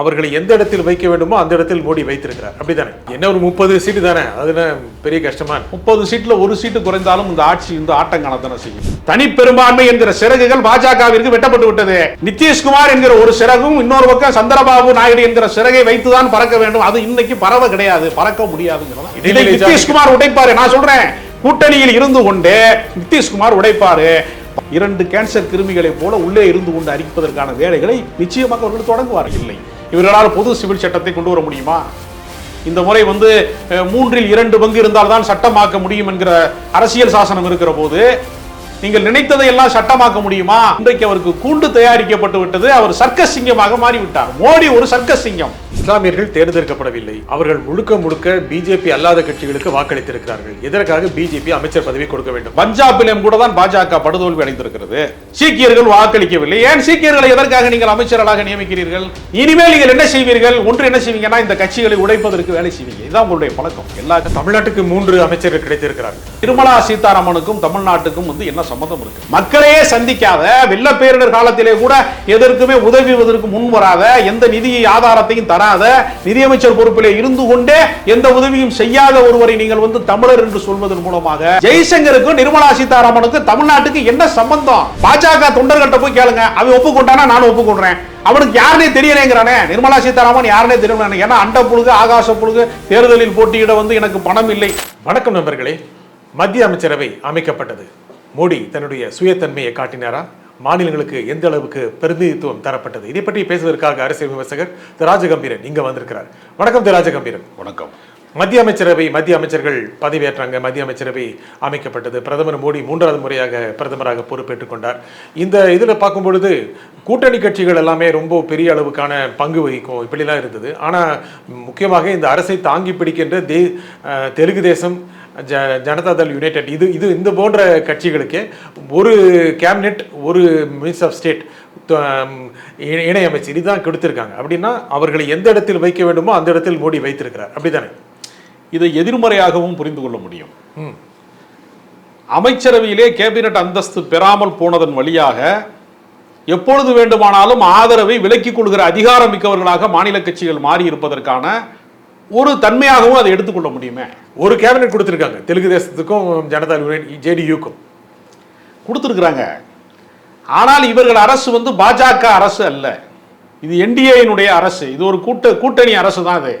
அவர்களை எந்த இடத்தில் வைக்க வேண்டுமோ அந்த இடத்தில் மோடி வைத்திருக்கிறார். அப்படித்தானே என்ன ஒரு முப்பது சீட்டு தானே? அதுல பெரிய கஷ்டமா. முப்பது சீட்ல ஒரு சீட்டு குறைந்தாலும் இந்த ஆட்சி இந்த ஆட்டம் காணத்தானே செய்யும். தனி பெரும்பான்மை என்கிற சிறகுகள் பாஜகவிற்கு வெட்டப்பட்டு விட்டது. நிதிஷ்குமார் என்கிற ஒரு சிறகும் இன்னொரு பக்கம் சந்திரபாபு நாயுடு என்கிற சிறகை வைத்துதான் பறக்க வேண்டும். அது இன்னைக்கு பறவை கிடையாது. பறக்க முடியாதுங்கிறதா. நிதிஷ்குமார் உடைப்பாரு. நான் சொல்றேன் கூட்டணியில் இருந்து கொண்டு நிதிஷ்குமார் உடைப்பாரு. இரண்டு கேன்சர் கிருமிகளைப் போல உள்ளே இருந்து கொண்டு அரிப்பதற்கான வேலைகளை நிச்சயமாக அவர்கள் தொடங்குவார் இல்லை. இவர்களால் பொது சிவில் சட்டத்தை கொண்டு வர முடியுமா? இந்த முறை வந்து மூன்றில் இரண்டு பங்கு இருந்தால்தான் சட்டமாக்க முடியும் என்கிற அரசியல் சாசனம் இருக்கிற போது நீங்கள் நினைத்ததை எல்லாம் சட்டமாக்க முடியுமா? இன்றைக்கு அவருக்கு கூண்டு தயாரிக்கப்பட்டு விட்டது. அவர் சர்க்கஸ் சிங்கமாக மாறிவிட்டார். மோடி ஒரு சர்க்கஸ் சிங்கம். இஸ்லாமியர்கள் தேர்ந்தெடுக்கப்படவில்லை. அவர்கள் முழுக்க முழுக்க பிஜேபி அல்லாத கட்சிகளுக்கு வாக்களித்திருக்கிறார்கள். எதற்காக பிஜேபி அமைச்சர் பதவி கொடுக்க வேண்டும்? பஞ்சாபிலும் கூட தான் பாஜக படுதோல்வி அடைந்திருக்கிறது. சீக்கியர்கள் வாக்களிக்கவில்லை. ஏன் சீக்கியர்களை எதற்காக நீங்கள் அமைச்சர்களாக நியமிக்கிறீர்கள்? இனிமேல் நீங்கள் என்ன செய்வீர்கள்? ஒன்று என்ன செய்வீங்கன்னா இந்த கட்சிகளை உடைப்பதற்கு வேலை செய்வீங்க. இதுதான் உங்களுடைய பழக்கம். எல்லா தமிழ்நாட்டுக்கு மூன்று அமைச்சர்கள் கிடைத்திருக்கிறார்கள். நிர்மலா சீதாராமனுக்கும் தமிழ்நாட்டுக்கும் வந்து என்ன சம்பந்தம் இருக்கு. மக்களையே சந்திக்காத வெள்ள பேரிடர் காலத்திலே கூட எதற்குமே உதவுவதற்கு முன் வராத எந்த நிதி ஆதாரத்தையும் தராத நிதியமைச்சர் பொறுப்பிலே இருந்து கொண்டே எந்த உதவியும் செய்யாத ஒருவரை நீங்கள் வந்து தமிழர் என்று சொல்வதன் மூலமாக ஜெய்சங்கருக்கும் நிர்மலா சீதாராமனுக்கும் தமிழ்நாட்டுக்கு என்ன சம்பந்தம்? பாஜக தொண்டர்கிட்ட போய் கேளுங்க. அவன் ஒப்புக்கொண்டானா? நானும் ஒப்புக்கொள்றேன். அவனுக்கு யாருனே தெரியலேங்கிறானே? நிர்மலா சீதாராமன் யாருனே தெரியல ஏன்னா அண்ட புழுகு ஆகாச புழுகு தேர்தலில் போட்டியிட வந்து எனக்கு பணம் இல்லை. வணக்கம் நண்பர்களே. மத்திய அமைச்சரவை அமைக்கப்பட்டது. மோடி தன்னுடைய சுயத்தன்மையை காட்டினாரா? மாநிலங்களுக்கு எந்த அளவுக்கு பிரதிநிதித்துவம் தரப்பட்டது? இதை பற்றி பேசுவதற்காக அரசியல் விமர்சகர் திரு ராஜகம்பீரன் இங்க வந்திருக்கிறார். வணக்கம் திரு ராஜகம்பீரன். வணக்கம். மத்திய அமைச்சரவை மத்திய அமைச்சர்கள் பதவியேற்றாங்க. மத்திய அமைச்சரவை அமைக்கப்பட்டது. பிரதமர் மோடி மூன்றாவது முறையாக பிரதமராக பொறுப்பேற்றுக் கொண்டார். இந்த இதில் பார்க்கும் பொழுது கூட்டணி கட்சிகள் எல்லாமே ரொம்ப பெரிய அளவுக்கான பங்கு வகிக்கும். இப்படிலாம் இருந்தது. ஆனால் முக்கியமாக இந்த அரசை தாங்கி பிடிக்கின்ற தே தெலுங்கு தேசம் ஜ ஜனதாதள் யுனைடெட். இது இது இந்த போன்ற கட்சிகளுக்கு ஒரு கேபினெட் ஒரு மினிஸ்டர் ஆஃப் ஸ்டேட் இணையமைச்சர் இதுதான் கொடுத்திருக்காங்க. அப்படின்னா அவர்களை எந்த இடத்தில் வைக்க வேண்டுமோ அந்த இடத்தில் மோடி வைத்திருக்கிறார். அப்படிதானே? இதை எதிர்மறையாகவும் புரிந்து கொள்ள முடியும். அமைச்சரவையிலே கேபினட் அந்தஸ்து பெறாமல் போனதன் வழியாக எப்பொழுது வேண்டுமானாலும் ஆதரவை விலக்கிக் கொள்கிற அதிகாரம் மிக்கவர்களாக மாநில கட்சிகள் மாறி இருப்பதற்கான ஒரு தன்மையாகவும் அதை எடுத்துக்கொள்ள முடியுமே? ஒரு கேபினட் கொடுத்துருக்காங்க. தெலுங்கு தேசத்துக்கும் ஜனதா ஜேடியூக்கும். கொடுத்துருக்குறாங்க. ஆனால் இவர்கள் அரசு வந்து பாஜக அரசு அல்ல. இது என்டிஏனுடைய அரசு. இது ஒரு கூட்ட கூட்டணி அரசு தான் அது.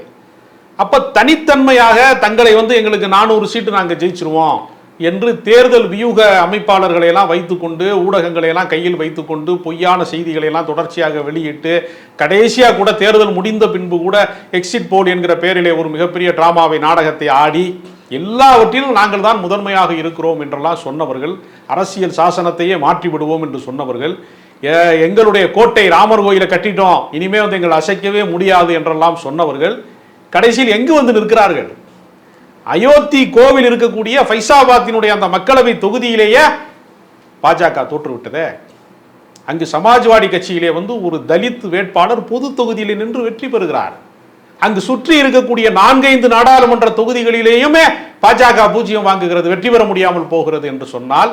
அப்போ தனித்தன்மையாக தங்களை வந்து எங்களுக்கு நானூறு சீட்டு நாங்கள் ஜெயிச்சிருவோம். என்று தேர்தல் வியூக அமைப்பாளர்களை எல்லாம் வைத்துக்கொண்டு ஊடகங்களை எல்லாம் கையில் வைத்துக்கொண்டு பொய்யான செய்திகளை எல்லாம் தொடர்ச்சியாக வெளியிட்டு கடைசியாக கூட தேர்தல் முடிந்த பின்பு கூட எக்ஸிட் போல் என்கிற பெயரிலே ஒரு மிகப்பெரிய டிராமாவை நாடகத்தை ஆடி எல்லாவற்றிலும் நாங்கள் தான் முதன்மையாக இருக்கிறோம் என்றெல்லாம் சொன்னவர்கள் அரசியல் சாசனத்தையே மாற்றி விடுவோம் என்று சொன்னவர்கள் எங்களுடைய கோட்டை ராமர் கோயிலை கட்டிட்டோம் இனிமே வந்து எங்கள் அசைக்கவே முடியாது என்றெல்லாம் சொன்னவர்கள் கடைசியில் எங்கு வந்து நிற்கிறார்கள்? அயோத்தி கோவில் இருக்கக்கூடிய ஃபைசாபாத்தினுடைய அந்த மக்களவை தொகுதியிலேயே பாஜக தோற்றுவிட்டதே. அங்கு சமாஜ்வாடி கட்சியிலே வந்து ஒரு தலித் வேட்பாளர் பொது தொகுதியில் நின்று வெற்றி பெறுகிறார். அங்கு சுற்றி இருக்கக்கூடிய நான்கைந்து நாடாளுமன்ற தொகுதிகளிலேயுமே பாஜக பூஜ்ஜியம் வாங்குகிறது வெற்றி பெற முடியாமல் போகிறது என்று சொன்னால்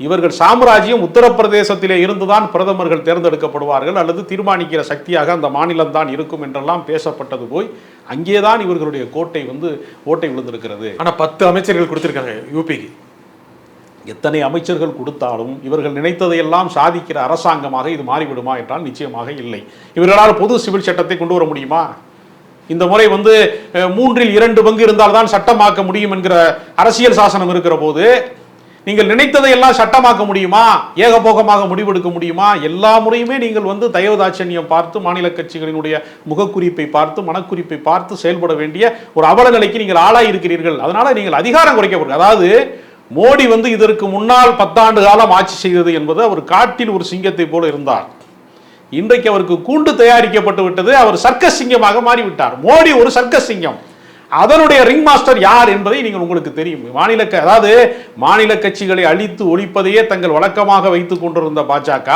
இவர்கள் சாம்ராஜ்யம் உத்தரப்பிரதேசத்திலே இருந்துதான் பிரதமர்கள் தேர்ந்தெடுக்கப்படுவார்கள் அல்லது தீர்மானிக்கிற சக்தியாக அந்த மாநிலம் தான் இருக்கும் என்றெல்லாம் பேசப்பட்டது போய் அங்கேதான் இவர்களுடைய கோட்டை வந்து ஓட்டை விழுந்திருக்கிறது. ஆனா பத்து அமைச்சர்கள் கொடுத்திருக்காங்க யூபிக்கு எத்தனை அமைச்சர்கள் கொடுத்தாலும் இவர்கள் நினைத்ததையெல்லாம் சாதிக்கிற அரசாங்கமாக இது மாறிவிடுமா என்றால் நிச்சயமாக இல்லை. இவர்களால் பொது சிவில் சட்டத்தை கொண்டு வர முடியுமா? இந்த முறை வந்து மூன்றில் இரண்டு பங்கு இருந்தால்தான் சட்டமாக்க முடியும் என்கிற அரசியல் சாசனம் இருக்கிற போது நீங்கள் நினைத்ததை எல்லாம் சட்டமாக்க முடியுமா? ஏகபோகமாக முடிவெடுக்க முடியுமா? எல்லா முறையுமே நீங்கள் வந்து தயவுதாட்சண்யம் பார்த்து மாநில கட்சிகளினுடைய முகக்குறிப்பை பார்த்து மனக்குறிப்பை பார்த்து செயல்பட வேண்டிய ஒரு அவல நிலைக்கு நீங்கள் ஆளாயிருக்கிறீர்கள். அதனால நீங்கள் அதிகாரம் குறைக்கப்படுங்க அதாவது மோடி வந்து இதற்கு முன்னால் பத்தாண்டு காலம் ஆட்சி செய்தது என்பது அவர் காட்டில் ஒரு சிங்கத்தை போல இருந்தார். இன்றைக்கு அவருக்கு கூண்டு தயாரிக்கப்பட்டு விட்டது. அவர் சர்க்கஸ் சிங்கமாக மாறிவிட்டார். மோடி ஒரு சர்க்கஸ் சிங்கம். அதனுடைய ரிங் மாஸ்டர் யார் என்பதை நீங்கள் உங்களுக்கு தெரியும். மாநில அதாவது மாநில கட்சிகளை அழித்து ஒழிப்பதையே தங்கள் வழக்கமாக வைத்துக் கொண்டிருந்த பாஜக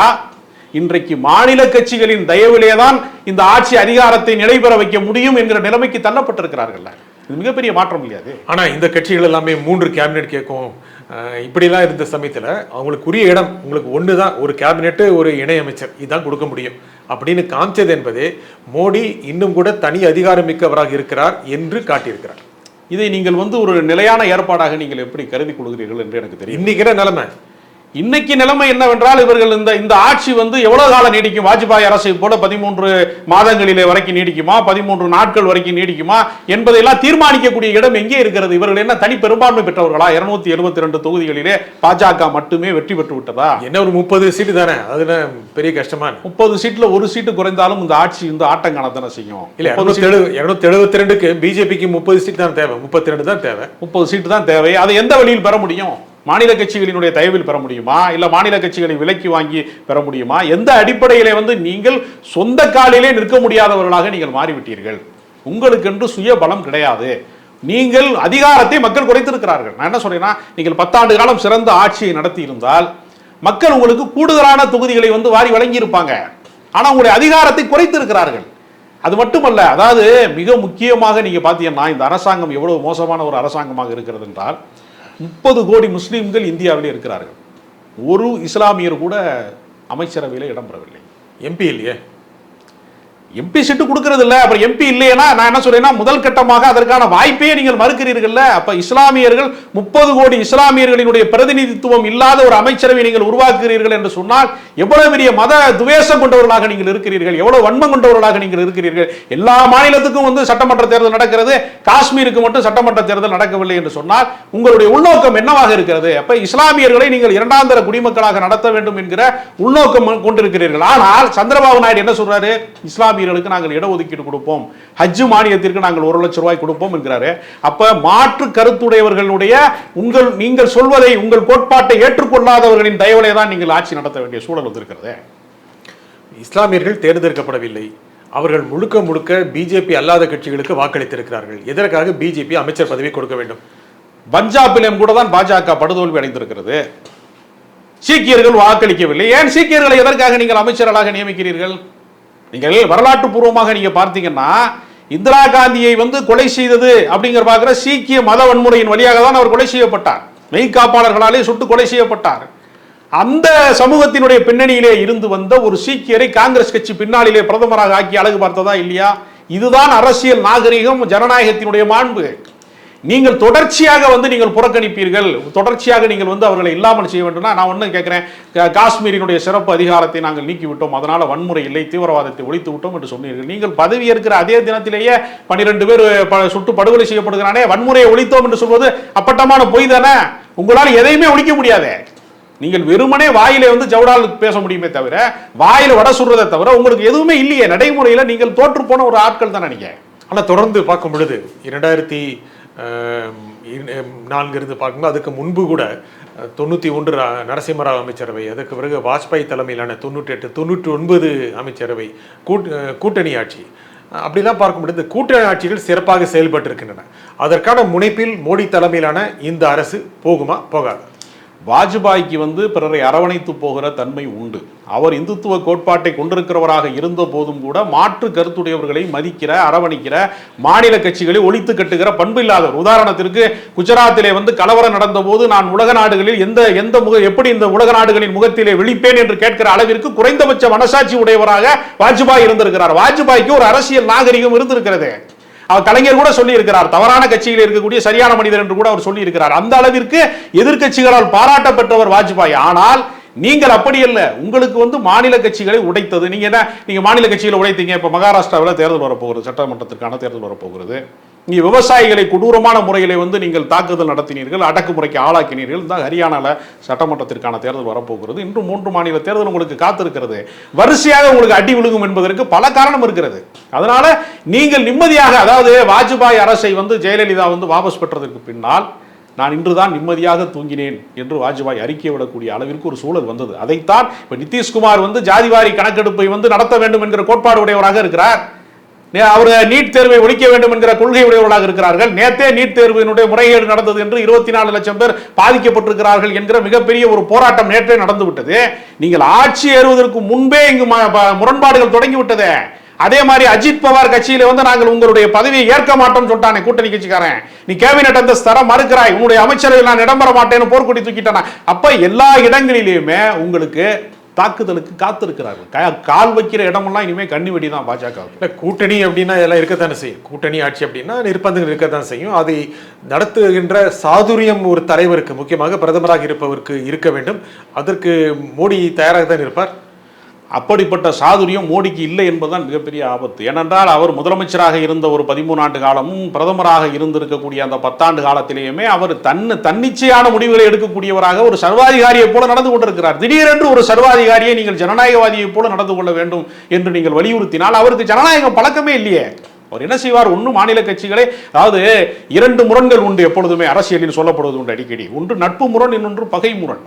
இன்றைக்கு மாநில கட்சிகளின் தயவிலே தான் இந்த ஆட்சி அதிகாரத்தை நிலைபெற வைக்க முடியும் என்கிற நிலைமைக்கு தள்ளப்பட்டிருக்கிறார்கள் இது மிகப்பெரிய மாற்றம் இல்லையாது ஆனால் இந்த கட்சிகள் எல்லாமே மூன்று கேபினெட் கேட்கும். இப்படிலாம் இருந்த சமயத்தில் அவங்களுக்கு உரிய இடம் உங்களுக்கு ஒன்று தான் ஒரு கேபினெட்டு ஒரு இணையமைச்சர் இதுதான் கொடுக்க முடியும். அப்படின்னு காமிச்சது என்பதே மோடி இன்னும் கூட தனி அதிகாரமிக்கவராக இருக்கிறார் என்று காட்டியிருக்கிறார். இதை நீங்கள் வந்து ஒரு நிலையான ஏற்பாடாக நீங்கள் எப்படி கருதி கொள்கிறீர்கள் என்று எனக்கு தெரியும். இன்னைக்கிற நிலைமை? இன்னைக்கு நிலைமை என்னவென்றால் இவர்கள் இந்த இந்த ஆட்சி வந்து எவ்வளவு காலம் நீடிக்கும்? வாஜ்பாய் அரசை போல பதிமூன்று மாதங்களிலே வரைக்கும் நீடிக்குமா? பதிமூன்று நாட்கள் வரைக்கும் நீடிக்குமா? என்பதையெல்லாம் தீர்மானிக்கக்கூடிய இடம் எங்கே இருக்கிறது? இவர்கள் என்ன தனி பெரும்பான்மை பெற்றவர்களா? இருநூத்தி எழுபத்தி ரெண்டு தொகுதிகளிலே பாஜக மட்டுமே வெற்றி பெற்று விட்டதா? என்ன ஒரு முப்பது சீட்டு தானே? அதுல பெரிய கஷ்டமா. முப்பது சீட்ல ஒரு சீட்டு குறைந்தாலும் இந்த ஆட்சி வந்து ஆட்டம் காணத்தானே செய்யும்? இல்ல இருநூத்தி எழுபத்தி ரெண்டுக்கு பிஜேபிக்கு முப்பது சீட் தான் தேவை. முப்பத்தி ரெண்டு தான் தேவை. முப்பது சீட்டு தான் தேவை. அதை எந்த வழியில் பெற முடியும்? மாநில கட்சிகளினுடைய தயவில் பெற முடியுமா? இல்ல மாநில கட்சிகளை விலக்கி வாங்கி பெற முடியுமா? எந்த அடிப்படையிலே வந்து நீங்கள் சொந்த காலிலே நிற்க முடியாதவர்களாக நீங்கள் மாறிவிட்டீர்கள்? உங்களுக்கென்று சுய பலம் கிடையாது. நீங்கள் அதிகாரத்தை மக்கள் குறைத்திருக்கிறார்கள். நான் என்ன சொல்றேன்னா நீங்கள் பத்தாண்டு காலம் சிறந்த ஆட்சியை நடத்தி இருந்தால் மக்கள் உங்களுக்கு கூடுதலான தொகுதிகளை வந்து வாரி வழங்கி இருப்பாங்க ஆனா உங்களுடைய அதிகாரத்தை குறைத்திருக்கிறார்கள். அது மட்டுமல்ல அதாவது மிக முக்கியமாக நீங்க பார்த்தீங்கன்னா இந்த அரசாங்கம் எவ்வளவு மோசமான ஒரு அரசாங்கமாக இருக்கிறது என்றால் முப்பது கோடி முஸ்லீம்கள் இந்தியாவிலே இருக்கிறார்கள். ஒரு இஸ்லாமியர் கூட அமைச்சரவையில் இடம்பெறவில்லை எம்பி இல்லையே? எம்பி சீட்டு கொடுக்கறது இல்லை அப்புறம் எம்பி இல்லையனா நான் என்ன சொல்றேன்னா முதல் கட்டமாக அதற்கான வாய்ப்பையே நீங்கள் மறுக்கிறீர்கள்ல. அப்ப இஸ்லாமியர்கள் முப்பது கோடி இஸ்லாமியர்களினுடைய பிரதிநிதித்துவம் இல்லாத ஒரு அமைச்சரவை நீங்கள் உருவாக்குகிறீர்கள் என்று சொன்னால் எவ்வளவு பெரிய மத துவேஷம் கொண்டவர்களாக நீங்கள் இருக்கிறீர்கள் எவ்வளவு வன்மம் கொண்டவர்களாக நீங்கள் இருக்கிறீர்கள். எல்லா மாநிலத்துக்கும் வந்து சட்டமன்ற தேர்தல் நடக்கிறது காஷ்மீருக்கு மட்டும் சட்டமன்ற தேர்தல் நடக்கவில்லை என்று சொன்னால் உங்களுடைய உள்நோக்கம் என்னவாக இருக்கிறது? அப்ப இஸ்லாமியர்களை நீங்கள் இரண்டாந்தர குடிமக்களாக நடத்த வேண்டும் என்கிற உள்நோக்கம் கொண்டிருக்கிறீர்கள். ஆனால் சந்திரபாபு நாயுடு என்ன சொல்றாரு? இஸ்லாமியர்களுக்கு நாங்கள் இடஒதுக்கீடு கொடுப்போம். ஹஜ் மானியத்திற்கு நாங்கள் ஒரு லட்சம் ரூபாய் கொடுப்போம் என்கிறாரு. அப்ப மாற்று கருத்துடையவர்களுடைய உங்கள் நீங்கள் சொல்வதை உங்கள் கோட்பாட்டை ஏற்றுக்கொள்ளாதவர்களின் தயவுலே தான் நீங்கள் ஆட்சி நடத்த வேண்டிய சூழல் வந்திருக்கிறது. இஸ்லாமியர்கள் தேர்ந்தெடுக்கப்படவில்லை. அவர்கள் முழுக்க முழுக்க பிஜேபி அல்லாத கட்சிகளுக்கு வாக்களித்திருக்கிறார்கள். எதற்காக பிஜேபி அமைச்சர் பதவி கொடுக்க வேண்டும்? பஞ்சாபிலும் கூட தான் பாஜக படுதோல்வி அடைந்திருக்கிறது. சீக்கியர்கள் வாக்களிக்கவில்லை. ஏன் சீக்கியர்களை எதற்காக நீங்கள் அமைச்சர்களாக நியமிக்கிறீர்கள்? நீங்கள் வரலாற்று பூர்வமாக நீங்க பார்த்தீங்கன்னா இந்திரா காந்தியை வந்து கொலை செய்தது அப்படிங்கிற பார்க்குற சீக்கிய மத வன்முறையின் வழியாக தான் அவர் கொலை செய்யப்பட்டார். மெய்காப்பாளர்களாலே சுட்டு கொலை செய்யப்பட்டார். அந்த சமூகத்தினுடைய பின்னணியிலே இருந்து வந்த ஒரு சீக்கியரை காங்கிரஸ் கட்சி பின்னாளிலே பிரதமராக ஆக்கி அழகு பார்த்ததா இல்லையா? இதுதான் அரசியல் நாகரிகம் ஜனநாயகத்தினுடைய மாண்பு. நீங்கள் தொடர்ச்சியாக வந்து நீங்கள் புறக்கணிப்பீர்கள். தொடர்ச்சியாக நீங்கள் வந்து அவர்களை இல்லாமல் செய்ய வேண்டும்னா நான் ஒன்றும் கேட்குறேன் காஷ்மீரினுடைய சிறப்பு அதிகாரத்தை நாங்கள் நீக்கிவிட்டோம். அதனால் வன்முறை இல்லை தீவிரவாதத்தை ஒழித்து விட்டோம் என்று சொன்னீர்கள். நீங்கள் பதவி ஏற்கிற அதே தினத்திலேயே பன்னிரெண்டு பேர் ப- சுட்டு படுகொலை செய்யப்படுகிறானே வன்முறையை ஒழித்தோம் என்று சொல்வது அப்பட்டமான பொய் தானே? உங்களால் எதையுமே ஒழிக்க முடியாது. நீங்கள் வெறுமனே வாயிலே வந்து ஜவுடால் பேச முடியுமே தவிர வாயில வட சுடுறதை தவிர உங்களுக்கு எதுவுமே இல்லையே. நடைமுறையில் நீங்கள் தோற்று போன ஒரு ஆட்கள் தானே நீங்க. ஆனால் தொடர்ந்து பார்க்கும் பொழுது இரண்டாயிரத்தி நான்கு இருந்து பார்க்கும்போது அதுக்கு முன்பு கூட தொண்ணூற்றி ஒன்று நரசிம்மராவ் அமைச்சரவை அதுக்கு பிறகு வாஜ்பாய் தலைமையிலான தொண்ணூற்றி எட்டு தொண்ணூற்றி ஒன்பது அமைச்சரவை கூட் கூட்டணி ஆட்சி. அப்படிலாம் பார்க்க முடியாது கூட்டணி ஆட்சிகள் சிறப்பாக செயல்பட்டு இருக்கின்றன அதற்கான முனைப்பில் மோடி தலைமையிலான இந்த அரசு போகுமா போகாது? வாஜ்பாய்க்கு வந்து பிறரை அரவணைத்து போகிற தன்மை உண்டு. அவர் இந்துத்துவ கோட்பாட்டை கொண்டிருக்கிறவராக இருந்த போதும் கூட மாற்று கருத்துடையவர்களை மதிக்கிற அரவணைக்கிற மாநில கட்சிகளை ஒழித்து கட்டுகிற பண்பு இல்லாதவர் உதாரணத்திற்கு குஜராத்திலே வந்து கலவரம் நடந்த போது நான் உலக நாடுகளில் எந்த எந்த முக எப்படி இந்த உலக நாடுகளின் முகத்திலே விழிப்பேன் என்று கேட்கிற அளவிற்கு குறைந்தபட்ச மனசாட்சி உடையவராக வாஜ்பாய் இருந்திருக்கிறார். வாஜ்பாய்க்கு ஒரு அரசியல் நாகரிகம் இருந்திருக்கிறது. அவர் கலைஞர் கூட சொல்லி இருக்கிறார் தவறான கட்சியில் இருக்கக்கூடிய சரியான மனிதர் என்று கூட அவர் சொல்லி இருக்கிறார் அந்த அளவிற்கு எதிர்கட்சிகளால் பாராட்டப்பட்டவர் வாஜ்பாய். ஆனால் நீங்கள் அப்படி அல்ல. உங்களுக்கு வந்து மாநில கட்சிகளை உடைத்தது. நீங்க என்ன நீங்க மாநில கட்சிகளை உடைத்தீங்க. இப்ப மகாராஷ்டிராவில் தேர்தல் வரப்போகிறது சட்டமன்றத்திற்கான தேர்தல் வரப்போகிறது. இங்கே விவசாயிகளை கொடூரமான முறையிலே வந்து நீங்கள் தாக்குதல் நடத்தினீர்கள் அடக்குமுறைக்கு ஆளாக்கினீர்கள். தான் ஹரியானால சட்டமன்றத்திற்கான தேர்தல் வரப்போகிறது. இன்று மூன்று மாநில தேர்தல் உங்களுக்கு காத்திருக்கிறது. வரிசையாக உங்களுக்கு அடி விழுகும் என்பதற்கு பல காரணம் இருக்கிறது. அதனால நீங்கள் நிம்மதியாக அதாவது வாஜ்பாய் அரசை வந்து ஜெயலலிதா வந்து வாபஸ் பெற்றதற்கு பின்னால் நான் இன்றுதான் நிம்மதியாக தூங்கினேன் என்று வாஜ்பாய் அறிக்கை விடக்கூடிய அளவிற்கு ஒரு சூழல் வந்தது. அதைத்தான் இப்போ நிதிஷ்குமார் வந்து ஜாதிவாரி கணக்கெடுப்பை வந்து நடத்த வேண்டும் என்கிற கோட்பாடு உடையவராக இருக்கிறார். அவர் நீட் தேர்வை ஒழிக்க வேண்டும் என்கிற கொள்கை உடையவர்களாக இருக்கிறார்கள். நேத்தே நீட் தேர்வினுடைய முறைகேடு நடந்தது என்று இருபத்தி நாலு லட்சம் பேர் பாதிக்கப்பட்டிருக்கிறார்கள் என்கிற மிகப்பெரிய ஒரு போராட்டம் நேற்றே நடந்து விட்டது நீங்கள் ஆட்சி ஏறுவதற்கு முன்பே இங்கு முரண்பாடுகள் தொடங்கி விட்டதே அதே மாதிரி அஜித் பவார் கட்சியில வந்து நாங்கள் உங்களுடைய பதவியை ஏற்க மாட்டோம் சொல்லிட்டானே கூட்டணி கட்சிக்காரன். நீ கேபினட் அந்தஸ்து தர மறுக்கிறாய். உன்னுடைய அமைச்சரவையில் நான் இடம்பெற மாட்டேன்னு போர்க்குடி தூக்கிட்டானா. அப்ப எல்லா இடங்களிலையுமே உங்களுக்கு தாக்குதலுக்கு காத்திருக்கிறார்கள். கா- கால் வைக்கிற இடமெல்லாம் இனிமேல் கண்ணி வெடி தான் பாஜக இல்லை கூட்டணி அப்படின்னா எல்லாம் இருக்கத்தானே செய்யும். கூட்டணி ஆட்சி அப்படின்னா நிர்பந்தங்கள் இருக்கத்தான் செய்யும். அதை நடத்துகின்ற சாதுரியம் ஒரு தலைவருக்கு முக்கியமாக பிரதமராக இருப்பவருக்கு இருக்க வேண்டும். அதற்கு மோடி தயாராக தான் இருப்பார். அப்படிப்பட்ட சாதுரியம் மோடிக்கு இல்லை என்பதுதான் மிகப்பெரிய ஆபத்து. ஏனென்றால் அவர் முதலமைச்சராக இருந்த ஒரு பதிமூணு ஆண்டு காலமும் பிரதமராக இருந்திருக்கக்கூடிய அந்த பத்தாண்டு காலத்திலேயுமே அவர் தன்னு தன்னிச்சையான முடிவுகளை எடுக்கக்கூடியவராக ஒரு சர்வாதிகாரியைப் போல நடந்து கொண்டிருக்கிறார். திடீரென்று ஒரு சர்வாதிகாரியை நீங்கள் ஜனநாயகவாதியைப் போல நடந்து கொள்ள வேண்டும் என்று நீங்கள் வலியுறுத்தினால் அவருக்கு ஜனநாயகம் பழக்கமே இல்லையே. அவர் என்ன செய்வார்? ஒன்று மாநில கட்சிகளை அதாவது இரண்டு முரண்கள் உண்டு எப்பொழுதுமே அரசியலில் சொல்லப்படுவது உண்டு அடிக்கடி. ஒன்று நட்பு முரண் இன்னொன்று பகை முரண்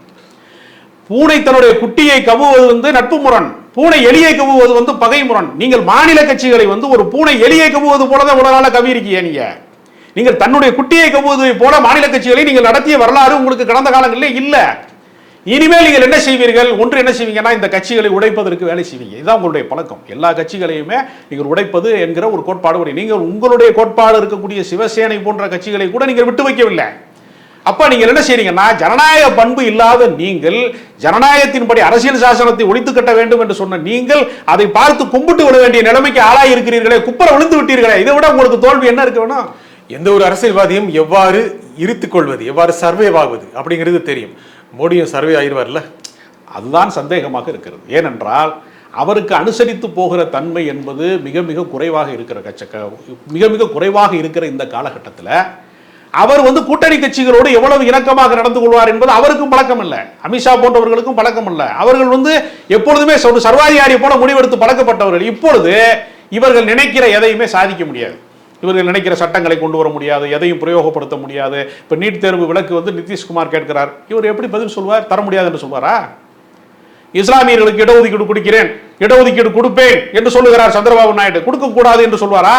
பூனை தன்னுடைய குட்டியை கவுவது வந்து நட்பு முரண். பூனை எலியை கவுவது வந்து பகை முரண். நீங்கள் மாநில கட்சிகளை வந்து ஒரு பூனை எலியை கவுவது போலதான் தான் நாளா கவி இருக்கீங்க நீங்க. நீங்கள் தன்னுடைய குட்டியை கவுவதை போல மாநில கட்சிகளை நீங்கள் நடத்திய வரலாறு உங்களுக்கு கடந்த காலங்களிலே இல்ல. இனிமேல் நீங்கள் என்ன செய்வீர்கள்? ஒன்று என்ன செய்வீங்கன்னா இந்த கட்சிகளை உடைப்பதற்கு வேலை செய்வீங்க. இதுதான் உங்களுடைய பழக்கம். எல்லா கட்சிகளையுமே நீங்கள் உடைப்பது என்கிற ஒரு கோட்பாடு நீங்கள் உங்களுடைய கோட்பாடு இருக்கக்கூடிய சிவசேனை போன்ற கட்சிகளை கூட நீங்கள் விட்டு வைக்கவில்லை. அப்ப நீங்கள் என்ன செய்றீங்கன்னா ஜனநாயக பண்பு இல்லாத நீங்கள் ஜனநாயகத்தின்படி அரசியல் சாசனத்தை ஒழித்து கட்ட வேண்டும் என்று சொன்ன நீங்கள் அதை பார்த்து கும்பிட்டு விட வேண்டிய நிலைமைக்கு ஆளாகி இருக்கிறீர்களே குப்பரை விழுந்து விட்டீர்களே இதை விட உங்களுக்கு தோல்வி என்ன இருக்கு வேணும்? எந்த ஒரு அரசியல்வாதியும் எவ்வாறு இருத்துக் கொள்வது எவ்வாறு சர்வே ஆகுவது அப்படிங்கிறது தெரியும். மோடியும் சர்வே ஆயிடுவார்ல அதுதான் சந்தேகமாக இருக்கிறது. ஏனென்றால் அவருக்கு அனுசரித்து போகிற தன்மை என்பது மிக மிக குறைவாக இருக்கிற மிக மிக குறைவாக இருக்கிற இந்த காலகட்டத்தில் அவர் வந்து கூட்டணி கட்சிகளோடு எவ்வளவு இணக்கமாக நடந்து கொள்வார் என்பது அவருக்கும் பழக்கம் இல்லை அமித்ஷா போன்றவர்களுக்கும் பழக்கம் இல்லை அவர்கள் வந்து எப்பொழுதுமே ஒரு சர்வாதிகாரி போல முடிவெடுத்து பழக்கப்பட்டவர்கள். இப்பொழுது இவர்கள் நினைக்கிற எதையுமே சாதிக்க முடியாது. இவர்கள் நினைக்கிற சட்டங்களை கொண்டு வர முடியாது. எதையும் பிரயோகப்படுத்த முடியாது. இப்போ நீட் தேர்வு விலக்கு வந்து நிதிஷ்குமார் கேட்கிறார். இவர் எப்படி பதில் சொல்வார்? தர முடியாது என்று சொல்வாரா? இஸ்லாமியர்களுக்கு இடஒதுக்கீடு கொடுக்கிறேன். இடஒதுக்கீடு கொடுப்பேன் என்று சொல்லுகிறார் சந்திரபாபு நாயுடு. கொடுக்க கூடாது என்று சொல்வாரா?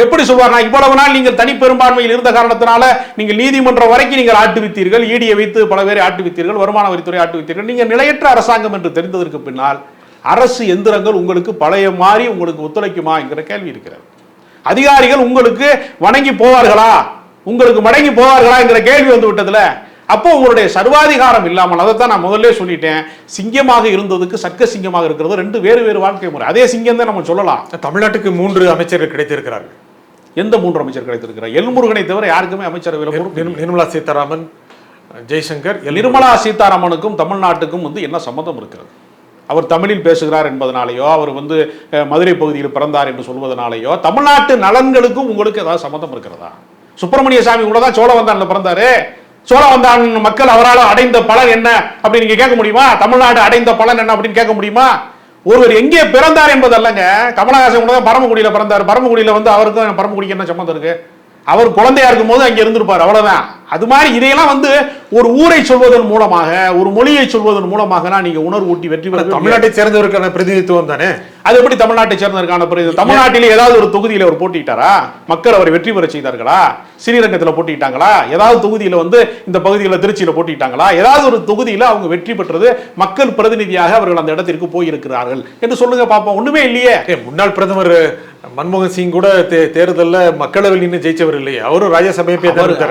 எப்படி சொல்வார் நான் இவ்வளவு நாள் நீங்கள் தனி பெரும்பான்மையில் இருந்த காரணத்தினால நீங்கள் நீதிமன்றம் வரைக்கும் நீங்கள் ஆட்டுவித்தீர்கள் ஈடியை வைத்து பல பேரை ஆட்டுவித்தீர்கள் வருமான வரித்துறை ஆட்டுவித்தீர்கள். நீங்கள் நிலையற்ற அரசாங்கம் என்று தெரிந்ததற்கு பின்னால் அரசு எந்திரங்கள் உங்களுக்கு பழைய மாதிரி உங்களுக்கு ஒத்துழைக்குமா என்கிற கேள்வி இருக்கிறது. அதிகாரிகள் உங்களுக்கு வணங்கி போவார்களா? உங்களுக்கு மடங்கி போவார்களா என்கிற கேள்வி வந்து விட்டதுல அப்போ உங்களுடைய சர்வாதிகாரம் இல்லாமல் அதை தான் நான் முதல்ல சொல்லிட்டேன் சிங்கமாக இருந்ததுக்கு சர்க்க சிங்கமாக இருக்கிறது ரெண்டு வேறு வேறு வாழ்க்கை முறை. அதே சிங்கம் தான் நம்ம சொல்லலாம். தமிழ்நாட்டுக்கு மூன்று அமைச்சர்கள் கிடைத்திருக்கிறார்கள். எந்த மூன்று அமைச்சர் கிடைத்திருக்கிறார்? எல்முருகனை தவிர யாருக்குமே அமைச்சரவையில் நிர்மலா சீதாராமன் ஜெய்சங்கர் நிர்மலா சீதாராமனுக்கும் தமிழ்நாட்டுக்கும் வந்து என்ன சம்மந்தம் இருக்கிறது? அவர் தமிழில் பேசுகிறார் என்பதனாலேயோ அவர் வந்து மதுரை பகுதியில் பிறந்தார் என்று சொல்வதனாலேயோ தமிழ்நாட்டு நலன்களுக்கும் உங்களுக்கு ஏதாவது சம்மந்தம் இருக்கிறதா? சுப்பிரமணிய சாமி கூட தான் சோழவந்தான்ல பிறந்தாரு. சோழவந்தான் மக்கள் அவரால் அடைந்த பலன் என்ன அப்படின்னு நீங்க கேட்க முடியுமா? தமிழ்நாடு அடைந்த பலன் என்ன அப்படின்னு கேட்க முடியுமா? ஒருவர் எங்கே பிறந்தார் என்பது அல்லங்க கமலஹாசன் கூட தான் பரமக்குடியில் பிறந்தார். பரமக்குடியில் வந்து அவருக்கும் பரமக்குடிக்கு என்ன சம்மந்தம் இருக்கு? அவர் குழந்தையா இருக்கும் போது அங்கே இருந்திருப்பார் அவ்வளோதான் அது மாதிரி இதையெல்லாம் வந்து ஒரு ஊரை சொல்வதன் மூலமாக ஒரு மொழியை சொல்வதன் மூலமாக நீங்க உணர்வு ஊட்டி வெற்றி பெற தமிழ்நாட்டு சேர்ந்தவருக்கான பிரதிநிதித்துவம் தானே? அது எப்படி தமிழ்நாட்டை சேர்ந்ததற்கான பிறகு தமிழ்நாட்டிலே ஏதாவது ஒரு தொகுதியில அவர் போட்டிட்டாரா மக்கள் அவரை வெற்றி பெற செய்தார்களா? ஸ்ரீரங்கத்தில் போட்டிட்டாங்களா ஏதாவது தொகுதியில வந்து இந்த பகுதியில் திருச்சியில போட்டிட்டாங்களா ஏதாவது ஒரு தொகுதியில அவங்க வெற்றி பெற்றது மக்கள் பிரதிநிதியாக அவர்கள் அந்த இடத்திற்கு போயிருக்கிறார்கள். என்று சொல்லுங்க பாப்போம். ஒண்ணுமே இல்லையே. முன்னாள் பிரதமர் மன்மோகன் சிங் கூட தேர்தல்ல மக்களவையில் நின்று ஜெயிச்சவர் இல்லையே. அவரும் ராஜ்யசபையை.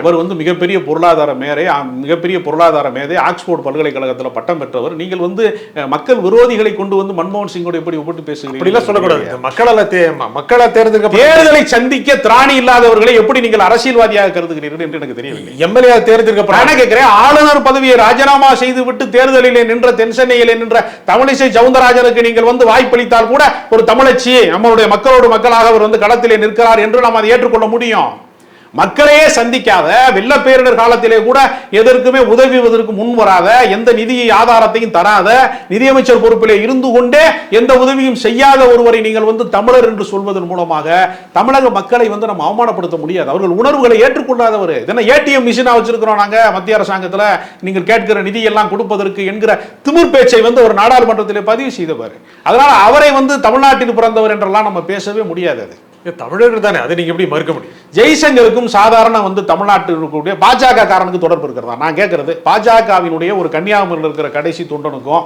அவர் வந்து மிகப்பெரிய பொருளாதார மேதை மிகப்பெரிய பொருளாதார மேதை ஆக்ஸ்போர்ட் பல்கலைக்கழகத்தில் பட்டம் பெற்றவர். நீங்கள் வந்து மக்கள் விரோதிகளை கொண்டு வந்து மன்மோகன் சிங்கோட எப்படி ஒப்பிட்டு சொல்லக்கூடாது. பேசுகிறீங்க இந்த மக்களால தே ம- மக்களா தேர்ந்தெடுக்கப்பட்ட தேர்தலை சந்திக்க திராணி இல்லாதவர்களை எப்படி நீங்கள் அரசியல்வாதியாக கருதுகிறீர்கள் என்று எனக்கு தெரியவில்லை. எம்எல்ஏ என்ன கேட்கிறேன்? ஆளுநர் பதவியை ராஜினாமா செய்து விட்டு தேர்தலிலே நின்ற தென் சென்னையிலே நின்ற தமிழிசை சவுந்தரராஜனுக்கு நீங்கள் வந்து வாய்ப்பளித்தால் கூட ஒரு தமிழச்சி நம்மளுடைய மக்களோடு மக்களாக அவர் வந்து களத்திலே நிற்கிறார் என்று நாம் அதை ஏற்றுக்கொள்ள முடியும். மக்களையே சந்திக்காத வெள்ள பேரிடர் காலத்திலே கூட எதற்குமே உதவிவதற்கு முன் வராத எந்த நிதி ஆதாரத்தையும் தராத நிதியமைச்சர் பொறுப்பிலே இருந்து கொண்டே எந்த உதவியும் செய்யாத ஒருவரை நீங்கள் வந்து தமிழர் என்று சொல்வதன் மூலமாக தமிழக மக்களை வந்து நம்ம அவமானப்படுத்த முடியாது. அவர்கள் உணர்வுகளை ஏற்றுக்கொள்ளாதவர். இதென்ன ஏடிஎம் மிஷினா வச்சிருக்கிறோம் நாங்க மத்திய அரசாங்கத்தில். நீங்கள் கேட்கிற நிதி எல்லாம் கொடுப்பதற்கு என்கிற திமிர் பேச்சை வந்து ஒரு நாடாளுமன்றத்தில் பதிவு செய்தவர். அதனால அவரை வந்து தமிழ்நாட்டில் பிறந்தவர் என்றெல்லாம் நம்ம பேசவே முடியாது அது. இது தமிழர்கள் தானே அதை நீங்கள் எப்படி மறுக்க முடியும்? ஜெய்சங்கருக்கும் சாதாரண வந்து தமிழ்நாட்டில் இருக்கக்கூடிய பாஜக காரனுக்கு தொடர்பு இருக்கிறதா? நான் கேட்கறது பாஜகவினுடைய ஒரு கன்னியாகுமரியில் இருக்கிற கடைசி தொண்டனுக்கும்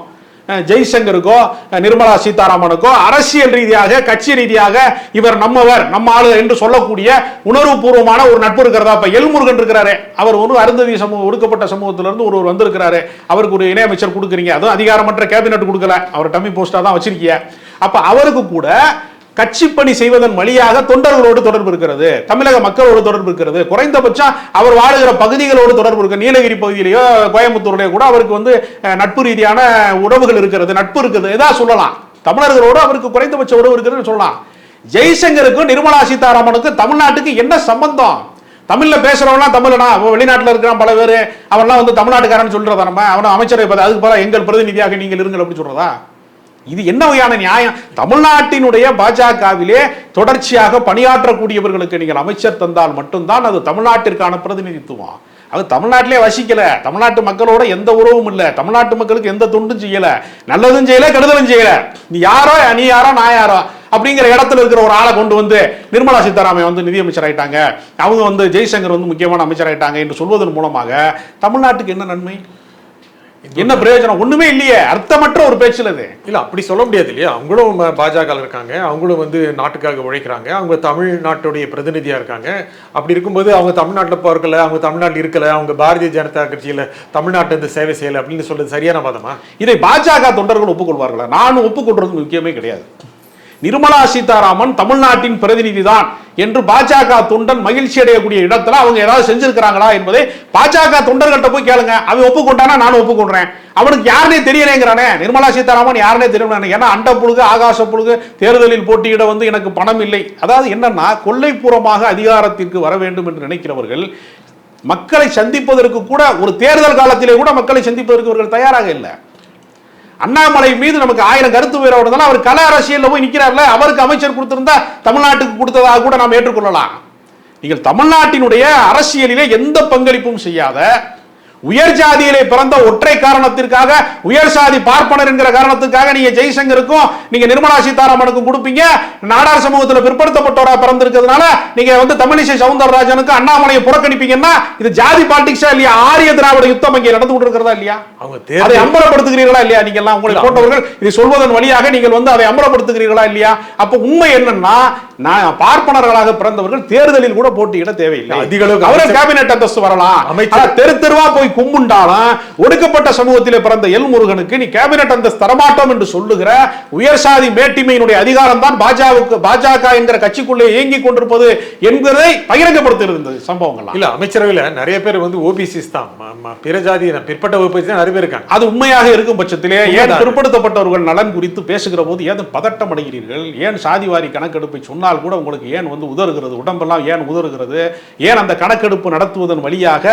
ஜெய்சங்கருக்கோ நிர்மலா சீதாராமனுக்கோ அரசியல் ரீதியாக கட்சி ரீதியாக இவர் நம்மவர் நம்ம ஆளு என்று சொல்லக்கூடிய உணர்வுபூர்வமான ஒரு நட்பு இருக்கிறதா? இப்போ எல்முருகன் இருக்கிறாரு. அவர் ஒரு அருந்ததி சமூகம் ஒடுக்கப்பட்ட சமூகத்திலிருந்து ஒருவர் வந்திருக்கிறாரு. அவருக்கு ஒரு இணையமைச்சர் கொடுக்குறீங்க. அதுவும் அதிகாரமற்ற கேபினட் கொடுக்கல. அவர் டம்மி போஸ்டாக தான் வச்சிருக்கீங்க அப்போ அவருக்கு கூட கட்சி பணி செய்வதன் வழியாக தொண்டர்களோடு தொடர்பு இருக்கிறது. தமிழக மக்களோடு தொடர்பு இருக்கிறது. குறைந்தபட்சம் அவர் வாழுகிற பகுதிகளோடு தொடர்பு இருக்கு. நீலகிரி பகுதியிலேயோ கோயம்புத்தூர்லேயோ கூட அவருக்கு வந்து நட்பு ரீதியான உறவுகள் இருக்கிறது. நட்பு இருக்குது. ஏதாவது சொல்லலாம். தமிழர்களோடு அவருக்கு குறைந்தபட்ச உறவு இருக்கிறதுன்னு சொல்லலாம். ஜெய்சங்கருக்கும் நிர்மலா சீதாராமனுக்கும் தமிழ்நாட்டுக்கு என்ன சம்பந்தம்? தமிழ்ல பேசுறவன்லாம் தமிழனா? அவன் இருக்கிறான் பல பேர். அவன்லாம் வந்து தமிழ்நாட்டுக்காரன் சொல்றதா நம்ம? அவன அமைச்சரை அதுக்கு பதிலா எங்கள் பிரதிநிதியாக நீங்கள் இருங்கள் அப்படின்னு சொல்றதா? இது என்ன வகையான நியாயம்? தமிழ்நாட்டினுடைய பாஜகவிலே தொடர்ச்சியாக பணியாற்றக்கூடியவர்களுக்கு நீங்கள் அமைச்சர் தந்தால் மட்டும்தான் அது தமிழ்நாட்டிற்கான பிரதிநிதித்துவம். அது தமிழ்நாட்டிலே வசிக்கல. தமிழ்நாட்டு மக்களோட எந்த உறவும் இல்லை. தமிழ்நாட்டு மக்களுக்கு எந்த தொண்டும் செய்யல. நல்லதும் செய்யல கெடுதலும் செய்யல. நீ யாரோ நீ யாரோ நான் யாரோ அப்படிங்கிற இடத்துல இருக்கிற ஒரு ஆளை கொண்டு வந்து நிர்மலா சீதாராமன் வந்து நிதியமைச்சர் ஆயிட்டாங்க. அவங்க வந்து ஜெய்சங்கர் வந்து முக்கியமான அமைச்சர் ஆயிட்டாங்க என்று சொல்வதன் மூலமாக தமிழ்நாட்டுக்கு என்ன நன்மை? என்ன பிரயோஜனம்? ஒண்ணுமே இல்லையே. அர்த்தமற்ற ஒரு பேச்சுல இது இல்ல அப்படி சொல்ல முடியாது இல்லையா? அவங்களும் பாஜக இருக்காங்க. அவங்களும் வந்து நாட்டுக்காக உழைக்கிறாங்க. அவங்க தமிழ்நாட்டுடைய பிரதிநிதியா இருக்காங்க. அப்படி இருக்கும்போது அவங்க தமிழ்நாட்டுல பிறக்கல அவங்க தமிழ்நாட்டில் இருக்கல அவங்க பாரதிய ஜனதா கட்சியில தமிழ்நாட்டு வந்து சேவை செய்யல அப்படின்னு சொல்றது சரியான வாதமா? இதை பாஜக தொண்டர்கள் ஒப்புக்கொள்வார்களா? நான் ஒப்புக்கொள்றது முக்கியமே கிடையாது. நிர்மலா சீதாராமன் தமிழ்நாட்டின் பிரதிநிதி தான் என்று பாஜக தொண்டன் மகிழ்ச்சி அடையக்கூடிய இடத்துல அவங்க ஏதாவது செஞ்சிருக்கிறாங்களா என்பதை பாஜக தொண்டர்கிட்ட போய் கேளுங்க. அவன் ஒப்புக்கொண்டானா? நானும் ஒப்புக்கொள்றேன் அவனுக்கு யாருனே தெரியலேங்கிறானே? நிர்மலா சீதாராமன் யாருனே தெரியல ஏன்னா அண்ட புழுகு ஆகாச புழுகு தேர்தலில் போட்டியிட வந்து எனக்கு பணம் இல்லை. அதாவது என்னன்னா கொள்ளைப்புறமாக அதிகாரத்திற்கு வர வேண்டும் என்று நினைக்கிறவர்கள் மக்களை சந்திப்பதற்கு கூட ஒரு தேர்தல் காலத்திலே கூட மக்களை சந்திப்பதற்கு இவர்கள் தயாராக இல்லை. அண்ணாமலை மீது நமக்கு ஆயிரம் கருத்து வேறோட இருந்தாலும் அவர் கல அரசியலில் போய் நிக்கிறார்ல அவருக்கு அமைச்சர் கொடுத்திருந்தா தமிழ்நாட்டுக்கு கொடுத்ததாக கூட நாம் ஏற்றுக்கொள்ளலாம். நீங்கள் தமிழ்நாட்டினுடைய அரசியலிலே எந்த பங்களிப்பும் செய்யாத உயர் ஜாதியிலே பிறந்த ஒற்றை காரணத்திற்காக உயர் சாதி பார்ப்பனர் என்கிற காரணத்துக்காக நீங்க ஜெய்சங்கருக்கும் நீங்க நிர்மலா சீதாராமனுக்கும் கொடுப்பீங்க. நாடார் சமூகத்தில் பிற்படுத்தப்பட்டவரா பிறந்திருக்கிறதுனால நீங்க வந்து தமிழிசை சவுந்தரராஜனுக்கு அண்ணாமலையை புறக்கணிப்பீங்கன்னா இது ஜாதி பாலிடிக்ஸா இல்லையா? ஆரிய திராவிட யுத்தம் இங்கே நடந்து கொண்டிருக்கிறதா இல்லையா? அதை அம்பலப்படுத்துகிறீர்களா இல்லையா நீங்க எல்லாம்? உங்களை போன்றவர்கள் இதை சொல்வதன் வழியாக நீங்கள் வந்து அதை அம்பலப்படுத்துகிறீர்களா இல்லையா? அப்ப உண்மை என்னன்னா நான் பார்ப்பனர்களாக பிறந்தவர்கள் தேர்தலில் கூட போட்டியிட தேவையில்லை. அதிக அளவுக்கு அவரே அமைச்சர்- கேபினெட் அந்தஸ்து வரலாம். அமைச்சர்- தெரு தெருவா போய் கும்புண்டாலும் ஒடுக்கப்பட்ட சமூகத்திலே பிறந்த எல் முருகனுக்கு நீ கேபினெட் அந்தஸ்து தரமாட்டோம் என்று சொல்லுகிற உயர் சாதி மேட்டிமையினுடைய அதிகாரம் தான் பாஜகவுக்கு பாஜக என்கிற கட்சிக்குள்ளே இயங்கிக் கொண்டிருப்பது என்பதை பகிரங்கப்படுத்துகிறது இந்த சம்பவங்கள்லாம். இல்ல அமைச்சரவையில நிறைய பேர் வந்து ஓபிசிஸ் தான். பிற ஜாதி பிற்பட்ட வகுப்பு நிறைய பேர் இருக்காங்க. அது உண்மையாக இருக்கும் பட்சத்திலே ஏன். பிற்படுத்தப்பட்டவர்கள் நலன் குறித்து பேசுகிற போது ஏன் பதட்டம் அடைகிறீர்கள்? ஏன் சாதிவாரி கணக்கெடுப்பை சொன்னால் கூட உங்களுக்கு ஏன் வந்து உதறுகிறது? உடம்பெல்லாம் ஏன் உதறுகிறது? ஏன் அந்த கணக்கெடுப்பு நடத்துவதன் வழியாக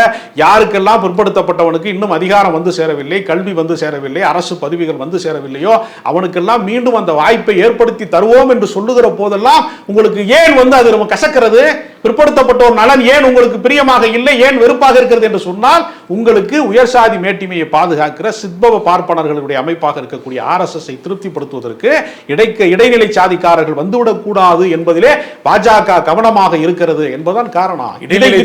யாருக்கெல்லாம் பிற்படுத்தப்பட்டவனுக்கு இன்னும் அதிகாரம் வந்து சேரவில்லை கல்வி வந்து சேரவில்லை அரசு பதவிகள் வந்து சேரவில்லையோ அவனுக்கெல்லாம் மீண்டும் அந்த வாய்ப்பை ஏற்படுத்தி தருவோம் என்று சொல்லுகிற போதெல்லாம் உங்களுக்கு ஏன் வந்து அது நம்ம கசக்கிறது? பிற்படுத்தப்பட்டோர் நலன் ஏன் உங்களுக்கு பிரியமாக இல்லை ஏன் வெறுப்பாக இருக்கிறது என்று சொன்னால் உங்களுக்கு உயர் சாதி மேட்டிமையை பாதுகாக்கிற சித்பவ பார்ப்பனர்களுடைய அமைப்பாக இருக்கக்கூடிய ஆர்எஸ்எஸ் ஐ திருப்திப்படுத்துவதற்கு இடைக்க இடைநிலை சாதிக்காரர்கள் வந்துவிடக் கூடாது என்பதிலே பாஜக கவனமாக இருக்கிறது என்பதுதான் காரணம்.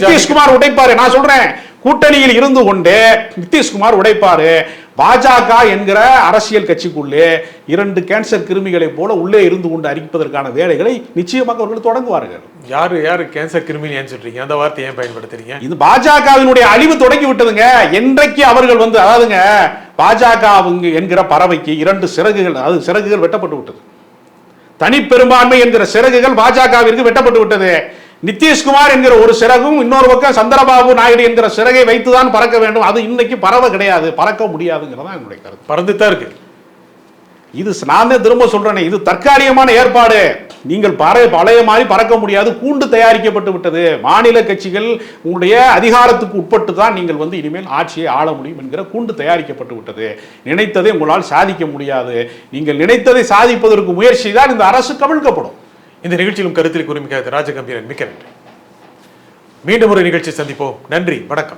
நிதிஷ்குமார் உடைப்பாரு நான் சொல்றேன். கூட்டணியில் இருந்து கொண்டே நிதிஷ்குமார் உடைப்பாரு. பாஜக என்கிற அரசியல் கட்சிக்குள்ளே இரண்டு கேன்சர் கிருமிகளைப் போல உள்ளே இருந்து கொண்டு அரிப்பதற்கான வேலைகளை நிச்சயமாக அவர்கள் தொடங்குவார்கள். யாரு யாரு கேன்சர் கிருமின்னு ஏன் சொல்றீங்க? அந்த வார்த்தையை ஏன் பயன்படுத்துறீங்க? இது பாஜகவினுடைய அழிவு தொடங்கி விட்டதுங்க. என்றைக்கு அவர்கள் வந்து அதாவதுங்க பாஜக என்கிற பறவைக்கு இரண்டு சிறகுகள் அதாவது சிறகுகள் வெட்டப்பட்டு விட்டது. தனிப்பெரும்பான்மை என்கிற சிறகுகள் பாஜகவிற்கு வெட்டப்பட்டு விட்டது. நிதிஷ்குமார் என்கிற ஒரு சிறகும் இன்னொரு பக்கம் சந்திரபாபு நாயுடு என்கிற சிறகை வைத்துதான் பறக்க வேண்டும். அது இன்னைக்கு பறவை கிடையாது. பறக்க முடியாதுங்கிறதா என்னுடைய கருத்து. பறந்து தான் இருக்கு. இது நான் தான் திரும்ப சொல்றேனே இது தற்காலிகமான ஏற்பாடு. நீங்கள் பற பழைய மாதிரி பறக்க முடியாது. கூண்டு தயாரிக்கப்பட்டு விட்டது. மாநில கட்சிகள் உங்களுடைய அதிகாரத்துக்கு உட்பட்டு தான் நீங்கள் வந்து இனிமேல் ஆட்சியை ஆள முடியும் என்கிற கூண்டு தயாரிக்கப்பட்டு விட்டது. நினைத்ததை உங்களால் சாதிக்க முடியாது. நீங்கள் நினைத்ததை சாதிப்பதற்கு முயற்சி தான் இந்த அரசு கவிழ்க்கப்படும். இந்த நிகழ்ச்சியிலும் கருத்தில் குறிமிக்காத ராஜகம்பீரன் மிக்க நன்றி. மீண்டும் ஒரு நிகழ்ச்சி சந்திப்போம். நன்றி வணக்கம்.